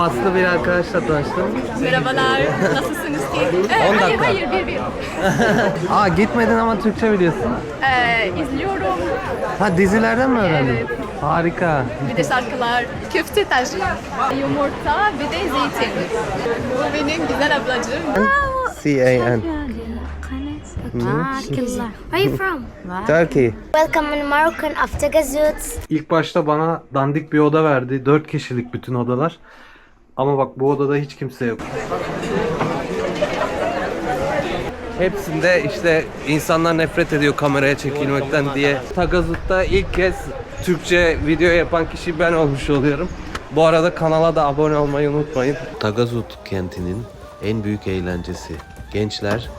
Faslı bir arkadaşla tanıştım. Merhabalar, nasılsınız ki? Ee, 10 hayır, dakika. hayır, bir bir. Aa gitmedin ama Türkçe biliyorsun. Ee, izliyorum, Ha dizilerden mi öğrendin? Evet. Harika. bir de şarkılar, köfte tacı, yumurta, bir de zeytin. Bu benim güzel ablacığım. C-A-N. Where are you from? Turkey. Welcome in Moroccan of Tagazout. İlk başta bana dandik bir oda verdi. Dört kişilik bütün odalar. Ama bak bu odada hiç kimse yok. Hepsinde işte insanlar nefret ediyor kameraya çekilmekten diye. Tagazut'ta ilk kez Türkçe video yapan kişi ben olmuş oluyorum. Bu arada kanala da abone olmayı unutmayın. Tagazut kentinin en büyük eğlencesi. Gençler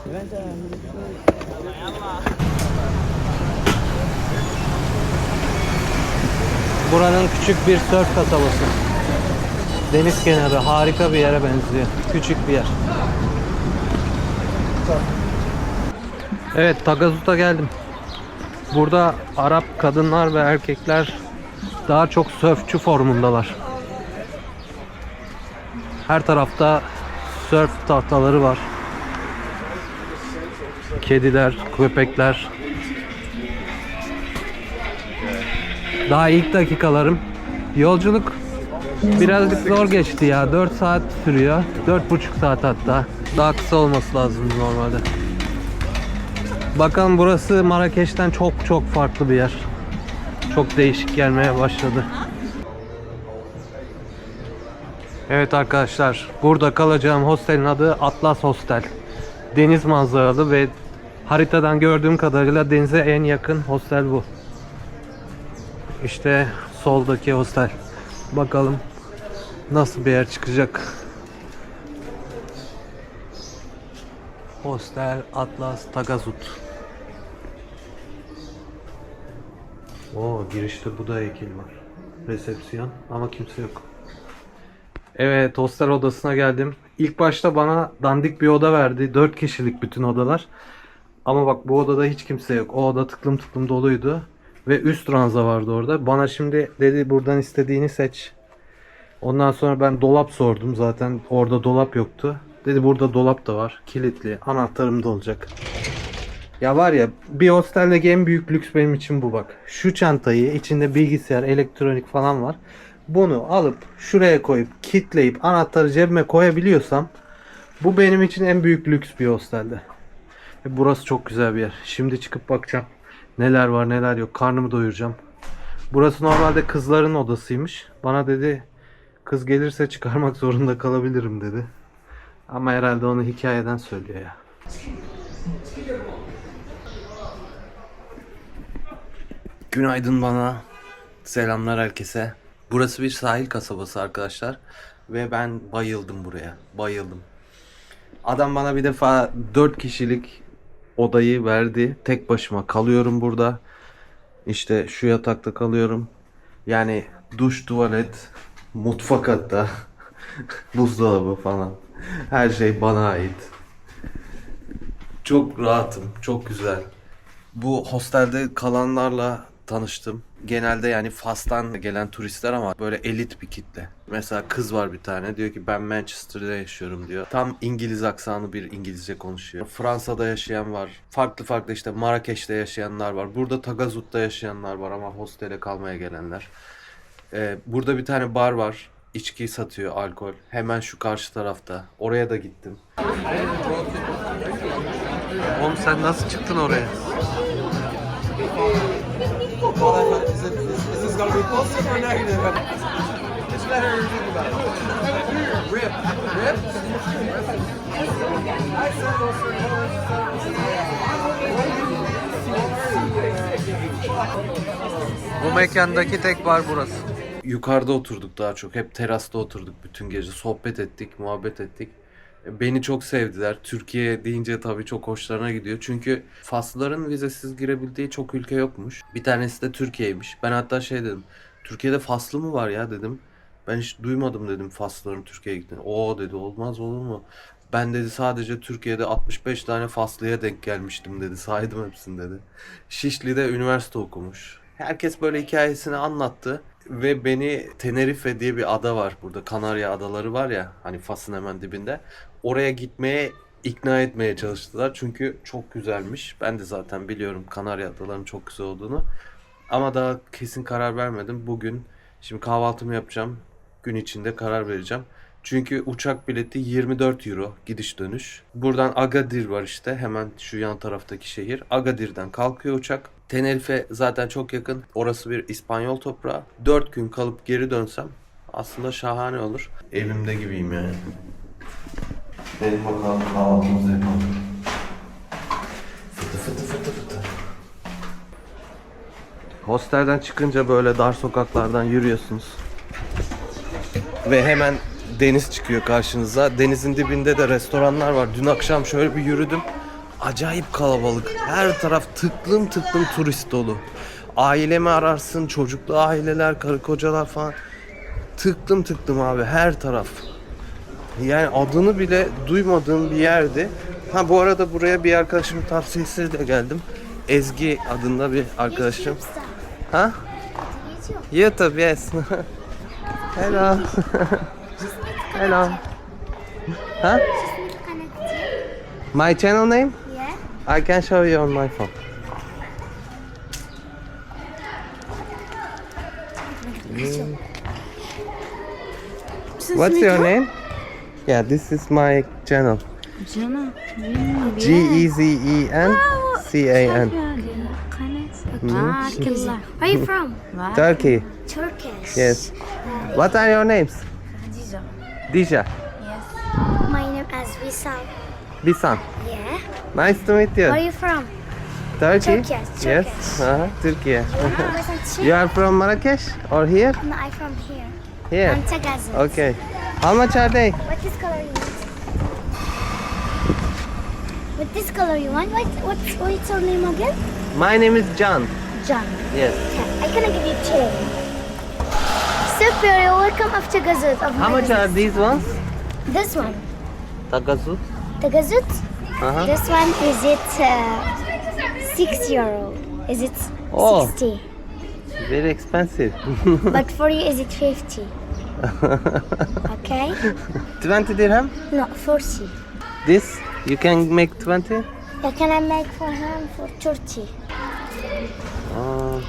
Buranın küçük bir sörf kasabası. Deniz kenarı harika bir yere benziyor. Küçük bir yer. Evet Tagazut'a geldim. Burada Arap kadınlar ve erkekler daha çok sörfçü formundalar. Her tarafta sörf tahtaları var. Kediler, köpekler, Daha ilk dakikalarım. Yolculuk birazcık zor geçti ya. 4 saat sürüyor. 4,5 saat hatta. Daha kısa olması lazım normalde. Bakalım burası Marrakeş'ten çok çok farklı bir yer. Çok değişik gelmeye başladı. Evet arkadaşlar, burada kalacağım hostelin adı Atlas Hostel. Deniz manzaralı ve haritadan gördüğüm kadarıyla denize en yakın hostel bu. İşte soldaki hostel. Bakalım nasıl bir yer çıkacak. Hostel Atlas Tagazut. Oo girişte Buda heykeli var. Resepsiyon ama kimse yok. Evet hostel odasına geldim. İlk başta bana dandik bir oda verdi. 4 kişilik bütün odalar. Ama bak bu odada hiç kimse yok. O oda tıklım tıklım doluydu. Ve üst ranza vardı orada. Bana şimdi dedi buradan istediğini seç. Ondan sonra ben dolap sordum. Zaten orada dolap yoktu. Dedi burada dolap da var. Kilitli. Anahtarım da olacak. Ya var ya bir hosteldeki en büyük lüks benim için bu bak. Şu çantayı içinde bilgisayar, elektronik falan var. Bunu alıp şuraya koyup kitleyip anahtarı cebime koyabiliyorsam bu benim için en büyük lüks bir hostelde. Ve burası çok güzel bir yer. Şimdi çıkıp bakacağım. Neler var neler yok. Karnımı doyuracağım. Burası normalde kızların odasıymış. Bana dedi kız gelirse çıkarmak zorunda kalabilirim dedi. Ama herhalde onu hikayeden söylüyor ya. Günaydın bana. Selamlar herkese. Burası bir sahil kasabası arkadaşlar. Ve ben bayıldım buraya. Bayıldım. Adam bana bir defa 4 kişilik odayı verdi. Tek başıma kalıyorum burada. İşte şu yatakta kalıyorum. Yani duş, tuvalet, mutfak hatta. Buzdolabı falan. Her şey bana ait. Çok rahatım. Çok güzel. Bu hostelde kalanlarla tanıştım. Genelde yani Fas'tan gelen turistler ama böyle elit bir kitle. Mesela kız var bir tane diyor ki ben Manchester'da yaşıyorum diyor. Tam İngiliz aksanı bir İngilizce konuşuyor. Fransa'da yaşayan var. Farklı farklı işte Marrakeş'te yaşayanlar var. Burada Tagazut'ta yaşayanlar var ama hostele kalmaya gelenler. Ee, burada bir tane bar var. İçki satıyor alkol. Hemen şu karşı tarafta. Oraya da gittim. Oğlum sen nasıl çıktın oraya? Bu mekandaki tek bar burası. Yukarıda oturduk daha çok. Hep terasta oturduk bütün gece. Sohbet ettik, muhabbet ettik. E, Beni çok sevdiler. Türkiye deyince tabii çok hoşlarına gidiyor. Çünkü Faslıların vizesiz girebildiği çok ülke yokmuş. Bir tanesi de Türkiye'ymiş. Ben hatta şey dedim. Türkiye'de Faslı mı var ya dedim. Ben hiç duymadım dedim Faslıların Türkiye'ye gittiğini. O dedi olmaz olur mu? Ben dedi sadece Türkiye'de 65 tane Faslı'ya denk gelmiştim dedi. Saydım hepsini dedi. Şişli'de üniversite okumuş. Herkes böyle hikayesini anlattı. Ve beni Tenerife diye bir ada var burada. Kanarya adaları var ya hani Fas'ın hemen dibinde. Oraya gitmeye ikna etmeye çalıştılar. Çünkü çok güzelmiş. Ben de zaten biliyorum Kanarya adalarının çok güzel olduğunu. Ama daha kesin karar vermedim. Bugün şimdi kahvaltımı yapacağım. Gün içinde karar vereceğim. Çünkü uçak bileti 24 euro gidiş dönüş. Buradan Agadir var işte hemen şu yan taraftaki şehir. Agadir'den kalkıyor uçak. Tenerife zaten çok yakın. Orası bir İspanyol toprağı. 4 gün kalıp geri dönsem aslında şahane olur. Evimde gibiyim yani. Benim bakalım kahvaltımızı yapalım. Fıtı fıtı fıtı fıtı. Hostelden çıkınca böyle dar sokaklardan yürüyorsunuz. Ve hemen deniz çıkıyor karşınıza. Denizin dibinde de restoranlar var. Dün akşam şöyle bir yürüdüm. Acayip kalabalık. Her taraf tıklım tıklım turist dolu. Ailemi ararsın, çocuklu aileler, karı kocalar falan. Tıklım tıklım abi her taraf. Yani adını bile duymadığım bir yerdi. Ha bu arada buraya bir arkadaşımın tavsiyesiyle geldim. Ezgi adında bir arkadaşım. Ha? YouTube yes. Hello. Hello. Huh? My channel name? Yeah. I can show you on my phone. Mm. What's your name? Yeah, this is my channel. G E Z E N C A N. Where are you from? Turkey. Turkish. Yes. What are your names? Dija. Yes. My name is Visal. Bisan. Nice to meet Where are you. you from? Turkey. Turkey, Yes. Uh-huh. Turkey. You are from Marrakesh or here? No, I'm from here. Here. Tagazet. Okay. How much are they? What this color you want? What this color you want? What, what's, what's your name again? My name is John. John. Yes. I'm gonna give you chair. Super, you're welcome of Tagazut. Of How much are these ones? This one. Tagazut. Tagazut? Uh-huh. This one, is it uh, 6 euro? Is it Oh. 60? Very expensive. but for you, is it 50? Okay? 20 dirham. No, 40. This you can make 20. Yeah, can I make for him for 30? Uh,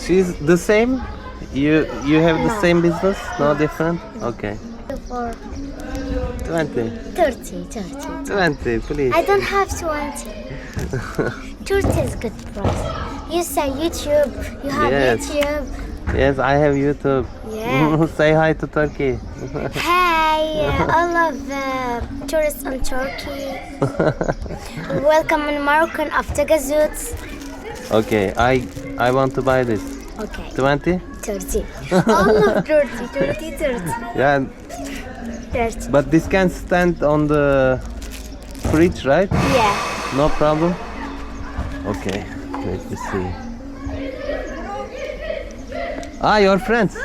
she's the same. You you have the same business? No different. Okay. For 20. 30, 30. 20, please. I don't have 20. 30 is good price. You say YouTube. You have Yes. YouTube. Yes, I have YouTube. Yeah. Say hi to Turkey. Hey, all of the tourists in Turkey. Welcome in Moroccan after Tagazut. okay, I I want to buy this. Okay, 20? 30. All of 30, 30, 30. Yeah, 30. but this can stand on the fridge, right? Yeah. No problem. Okay, let me see. Ah, your friends.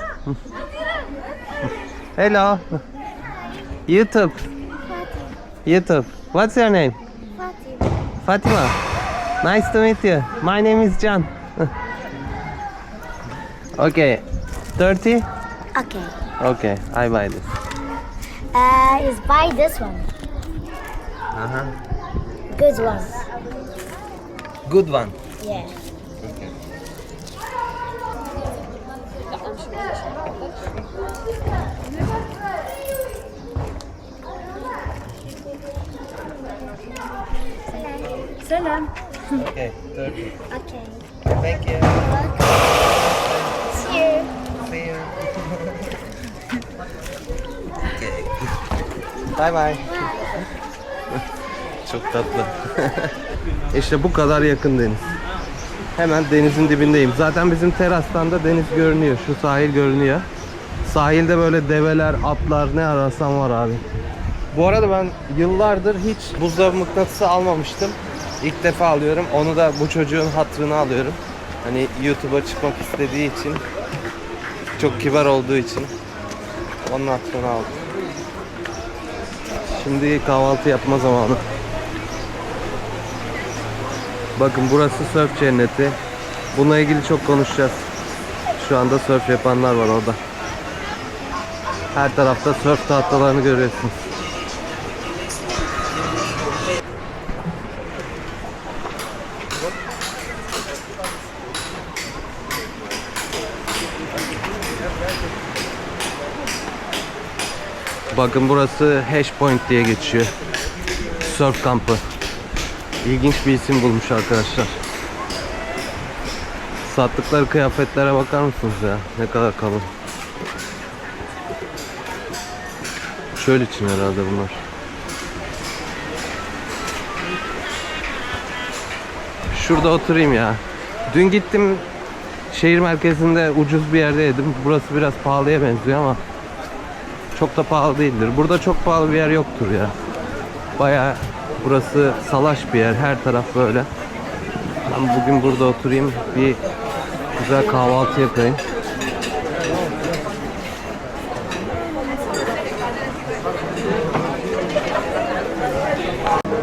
Hello. YouTube. YouTube. What's your name? Fatima. Fatima. Nice to meet you. My name is John. okay. 30? Okay. Okay, I buy this. Uh, is buy this one. Uh-huh. Good one. Good one. Yeah. Okay, 30. Okay. Thank you. Bye bye. Çok tatlı. işte bu kadar yakın deniz. Hemen denizin dibindeyim. Zaten bizim terastan da deniz görünüyor. Şu sahil görünüyor. Sahilde böyle develer, atlar ne ararsan var abi. Bu arada ben yıllardır hiç buzdolabı mıknatısı almamıştım. İlk defa alıyorum. Onu da bu çocuğun hatırını alıyorum. Hani YouTube'a çıkmak istediği için çok kibar olduğu için onun hatırını aldım. Şimdi kahvaltı yapma zamanı. Bakın burası surf cenneti. Bununla ilgili çok konuşacağız. şu anda surf yapanlar var orada. Her tarafta surf tahtalarını görüyorsunuz. Bakın burası Hash Point diye geçiyor. Surf kampı. İlginç bir isim bulmuş arkadaşlar. Sattıkları kıyafetlere bakar mısınız ya? Ne kadar kalın. Şöyle için herhalde bunlar. Şurada oturayım ya. Dün gittim şehir merkezinde ucuz bir yerde yedim. Burası biraz pahalıya benziyor ama çok da pahalı değildir. Burada çok pahalı bir yer yoktur ya. Baya burası salaş bir yer. Her taraf böyle. Ben bugün burada oturayım. Bir güzel kahvaltı yapayım.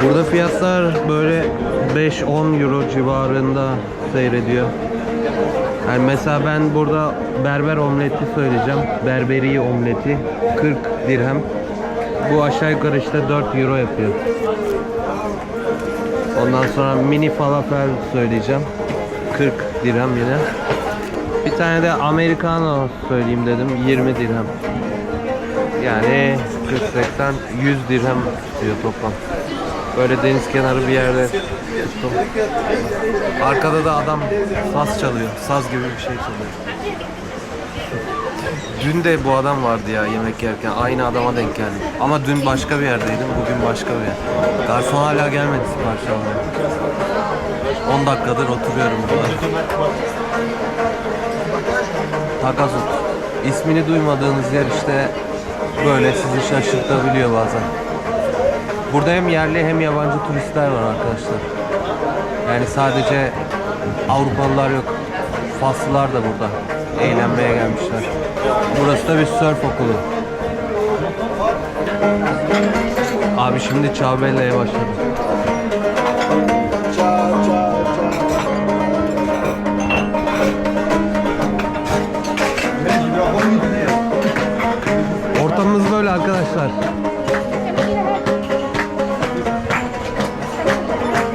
Burada fiyatlar böyle 5-10 euro civarında seyrediyor. Yani mesela ben burada berber omleti söyleyeceğim. Berberi omleti 40 dirhem. Bu aşağı yukarı işte 4 euro yapıyor. Ondan sonra mini falafel söyleyeceğim. 40 dirhem yine. Bir tane de americano söyleyeyim dedim. 20 dirhem. Yani 40 80 100 dirhem diyor toplam. Böyle deniz kenarı bir yerde. Arkada da adam saz çalıyor. Saz gibi bir şey çalıyor. Dün de bu adam vardı ya yemek yerken. Aynı adama denk geldim. Ama dün başka bir yerdeydim. Bugün başka bir yer. Garson hala gelmedi sipariş almaya. 10 dakikadır oturuyorum burada. Takasut. İsmini duymadığınız yer işte böyle sizi şaşırtabiliyor bazen. Burada hem yerli hem yabancı turistler var arkadaşlar. Yani sadece Avrupalılar yok. Faslılar da burada. Eğlenmeye gelmişler. Burası da bir surf okulu. Abi şimdi Çağbella'ya başladı. Ortamımız böyle arkadaşlar.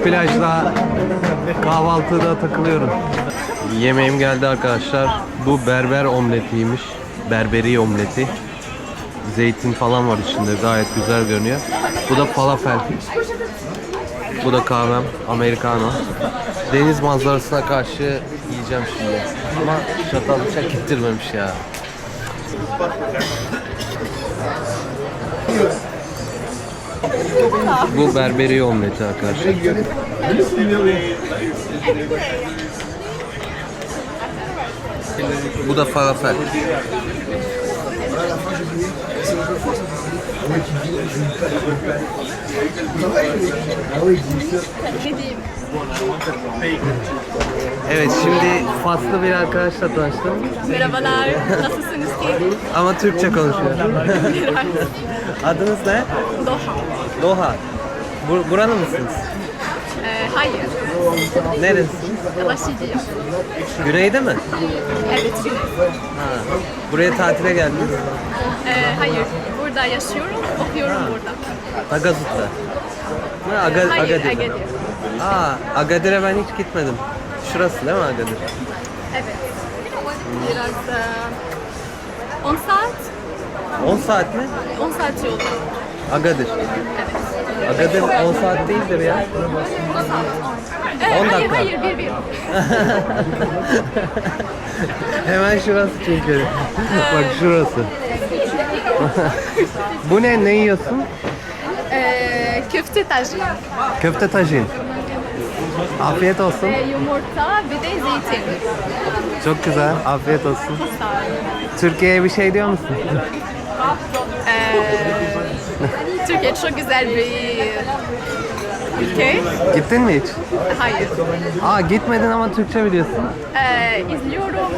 Plajda kahvaltıda takılıyorum. Yemeğim geldi arkadaşlar. Bu berber omletiymiş. Berberi omleti. Zeytin falan var içinde. Gayet güzel görünüyor. Bu da falafel. Bu da kahvem. Americano. Deniz manzarasına karşı yiyeceğim şimdi. Ama çatal bıçak gittirmemiş ya. Bu berberi omleti arkadaşlar. Bu da falafel. Evet şimdi Faslı bir arkadaşla tanıştım. Merhabalar. Nasılsınız ki? Ama Türkçe konuşuyor. Adınız ne? Doha. Doha. Bur buranın mısınız? Hayır. Neresiniz? Ulaşıcıyım. Güneyde mi? Evet, güney. Ha. Buraya tatile geldiniz. Ee, hayır. Burada yaşıyorum. Okuyorum burada. Tagazut'ta. Ha, Aga, hayır, Agadir'de. Agadir. Aa, Agadir'e ben hiç gitmedim. Şurası değil mi Agadir? Evet. Biraz e, 10 saat. 10 saat mi? 10 saat yolu. Agadir. Evet. Agadir 10 saat değildir ya. 10 saat. 10. Ee, 10 hayır, dakika. hayır, bir bir. Hemen şurası çünkü. Bak şurası. Bu ne? Ne yiyorsun? Ee, köfte tajin. Köfte tajin. Afiyet olsun. Ee, yumurta bir de zeytin. Çok güzel. Afiyet olsun. Türkiye'ye bir şey diyor musun? Ee, Türkiye çok güzel bir ülke. Gittin mi hiç? Hayır. Aa gitmedin ama Türkçe biliyorsun. Ee, izliyorum.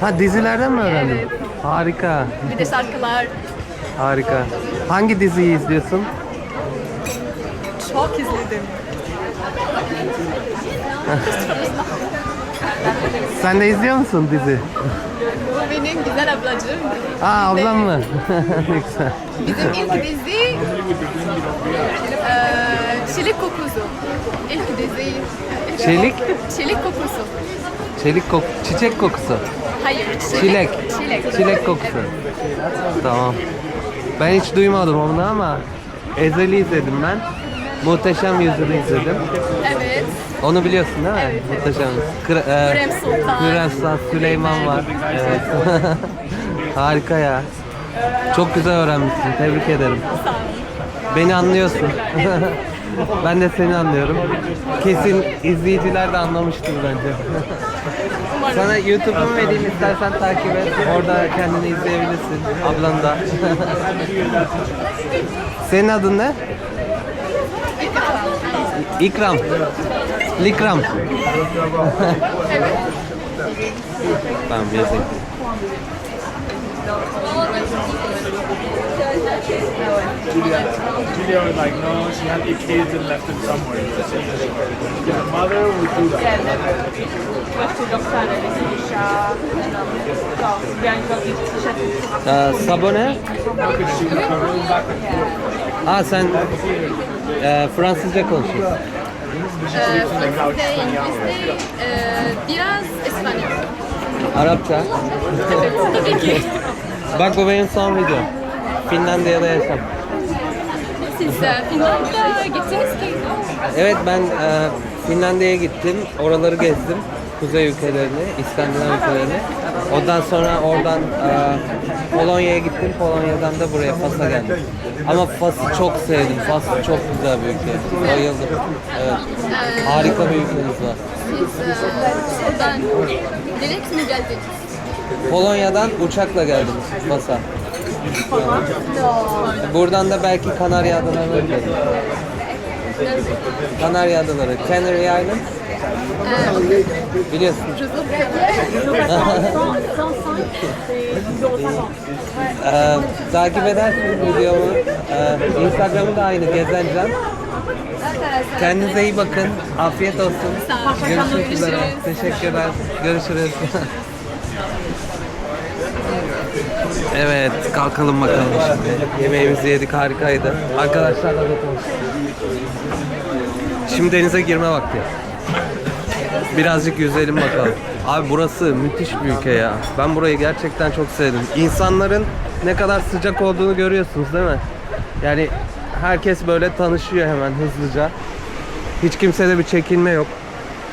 Ha dizilerden mi öğrendin? Evet. Harika. Bir de şarkılar. Harika. Hangi diziyi izliyorsun? Çok izledim. Sen de izliyor musun dizi? Bu benim güzel ablacığım. Aa ablam mı? ne güzel. Bizim ilk dizi eee Çelik Kokusu. İlk dizi. Çelik? Çelik Kokusu. Çelik kok çiçek kokusu. Hayır. Çilek. Çilek. Çilek kokusu. Tamam. Ben hiç duymadım onu ama Ezeli izledim ben. Muhteşem Yüzyıl'ı izledim. Evet. Onu biliyorsun değil mi? Evet, evet. Muhteşem. Kır- e, Hürrem Sultan. Hürrem Sultan, Süleyman var. Evet. Harika ya. Çok güzel öğrenmişsin. Tebrik ederim. Sağ olun. Beni anlıyorsun. ben de seni anlıyorum. Kesin izleyiciler de anlamıştır bence. Sana YouTube'umu vereyim istersen takip et. Orada kendini izleyebilirsin. Ablan da. Senin adın ne? İkram. Likram. tamam yazayım. Julia was like, no, she had eight kids and left them somewhere. The mother would do that. Ee, Sabone? Aa sen e, Fransızca konuşuyorsun. Eee Fransızca, İngilizce, eee, biraz İspanyol. Arapça. Evet, tabii ki. Bak bu benim son video. Finlandiya'da yaşam. Siz e, Finlandiya'ya gittiniz ki. Evet ben e, Finlandiya'ya gittim. Oraları gezdim. Kuzey ülkelerini, İskandinav ülkelerini. Ondan sonra oradan e, Polonya'ya gittim. Polonya'dan da buraya Fas'a geldim. Ama Fas'ı çok sevdim. Fas çok güzel bir ülke. Bayıldım. Evet. Harika bir ülkemiz var. Siz e, oradan direkt mi geldiniz? Polonya'dan uçakla geldim Fas'a. Buradan da belki Kanarya Adaları'na gidelim. Kanarya Adaları, Canary Islands. Biliyorsun. Ee, takip edersiniz videomu. Ee, Instagram'ı da aynı Gezencan. Kendinize iyi bakın. Afiyet olsun. Görüşmek üzere. Görüşürüz. Teşekkürler. Görüşürüz. evet, kalkalım bakalım şimdi. Yemeğimizi yedik, harikaydı. Arkadaşlarla da tanıştık. Şimdi denize girme vakti. Birazcık yüzelim bakalım. Abi burası müthiş bir ülke ya. Ben burayı gerçekten çok sevdim. İnsanların ne kadar sıcak olduğunu görüyorsunuz değil mi? Yani herkes böyle tanışıyor hemen hızlıca. Hiç kimsede bir çekinme yok.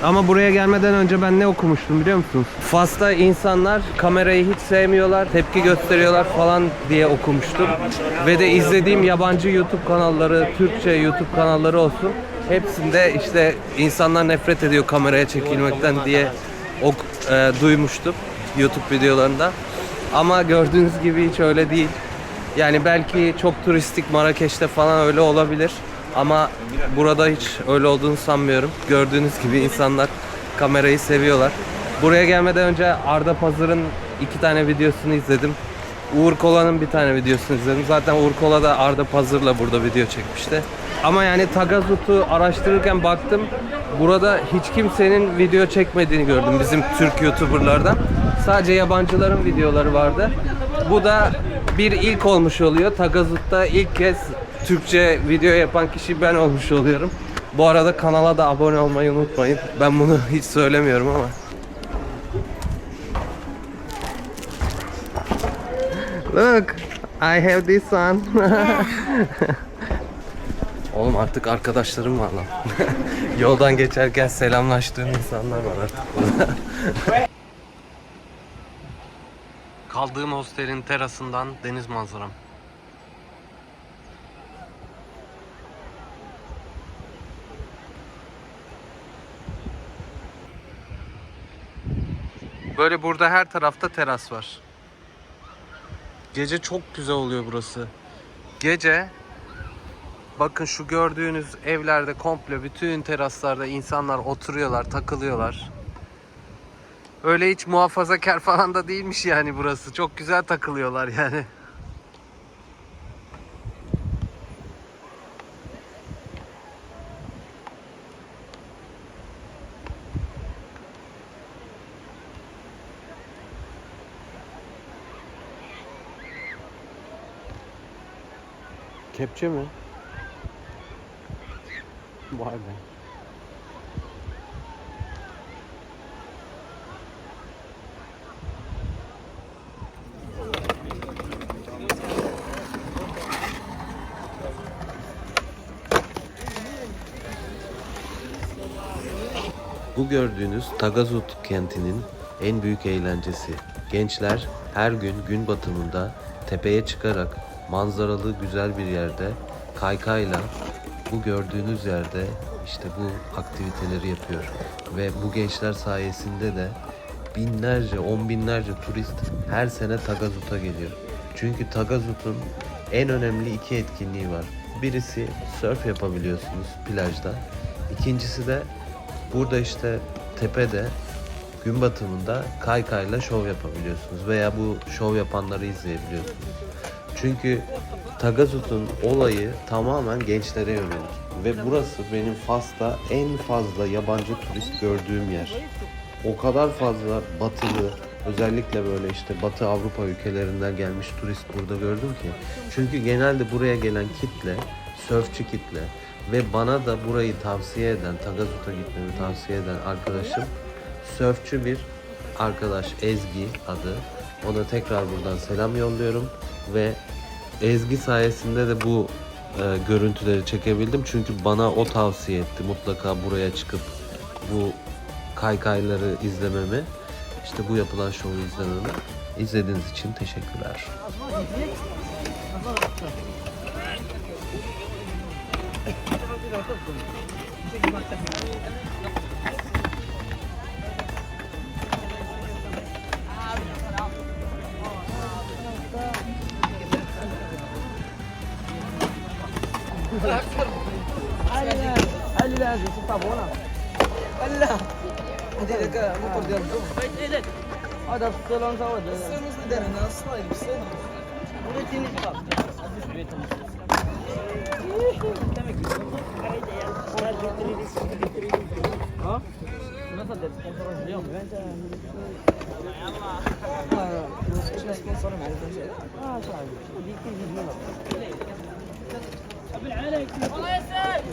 Ama buraya gelmeden önce ben ne okumuştum biliyor musunuz? Fas'ta insanlar kamerayı hiç sevmiyorlar, tepki gösteriyorlar falan diye okumuştum. Ve de izlediğim yabancı YouTube kanalları, Türkçe YouTube kanalları olsun. Hepsinde işte insanlar nefret ediyor kameraya çekilmekten diye ok, e, duymuştum YouTube videolarında. Ama gördüğünüz gibi hiç öyle değil. Yani belki çok turistik Marrakeş'te falan öyle olabilir. Ama burada hiç öyle olduğunu sanmıyorum. Gördüğünüz gibi insanlar kamerayı seviyorlar. Buraya gelmeden önce Arda Pazar'ın iki tane videosunu izledim. Uğur Kola'nın bir tane videosunu izledim. Zaten Uğur Kola da Arda Pazar'la burada video çekmişti. Ama yani Tagazut'u araştırırken baktım. Burada hiç kimsenin video çekmediğini gördüm bizim Türk YouTuber'lardan. Sadece yabancıların videoları vardı. Bu da bir ilk olmuş oluyor. Tagazut'ta ilk kez Türkçe video yapan kişi ben olmuş oluyorum. Bu arada kanala da abone olmayı unutmayın. Ben bunu hiç söylemiyorum ama. Look, I have this one. Oğlum artık arkadaşlarım var lan. Yoldan geçerken selamlaştığım insanlar var artık burada. Kaldığım hostelin terasından deniz manzaram. Böyle burada her tarafta teras var. Gece çok güzel oluyor burası. Gece bakın şu gördüğünüz evlerde komple bütün teraslarda insanlar oturuyorlar, takılıyorlar. Öyle hiç muhafazakar falan da değilmiş yani burası. Çok güzel takılıyorlar yani. Kepçe mi? Vay be. Bu gördüğünüz Tagazut kentinin en büyük eğlencesi. Gençler her gün gün batımında tepeye çıkarak manzaralı güzel bir yerde kaykayla bu gördüğünüz yerde işte bu aktiviteleri yapıyor. Ve bu gençler sayesinde de binlerce, on binlerce turist her sene Tagazut'a geliyor. Çünkü Tagazut'un en önemli iki etkinliği var. Birisi surf yapabiliyorsunuz plajda. İkincisi de burada işte tepede gün batımında kaykayla şov yapabiliyorsunuz veya bu şov yapanları izleyebiliyorsunuz. Çünkü Tagazut'un olayı tamamen gençlere yönelik ve burası benim Fas'ta en fazla yabancı turist gördüğüm yer. O kadar fazla batılı özellikle böyle işte Batı Avrupa ülkelerinden gelmiş turist burada gördüm ki. Çünkü genelde buraya gelen kitle sörfçü kitle ve bana da burayı tavsiye eden, Tagazut'a gitmemi tavsiye eden arkadaşım sörfçü bir arkadaş Ezgi adı. Ona tekrar buradan selam yolluyorum ve Ezgi sayesinde de bu e, görüntüleri çekebildim. Çünkü bana o tavsiye etti mutlaka buraya çıkıp bu kaykayları izlememi. İşte bu yapılan şovu izlememi. İzlediğiniz için teşekkürler. هنا. هنا لا هذه ذاك المقر ديال الجو هذا في الصالون تا هو الصالون دار هنا الصايد في الصالون. بغيتيني تبقى ها؟ ما تقدر تخرج اليوم يلا شنو سبونسر مع الفنجان آه صاحبي وديك الفيديو ابو العلاء والله يسلمك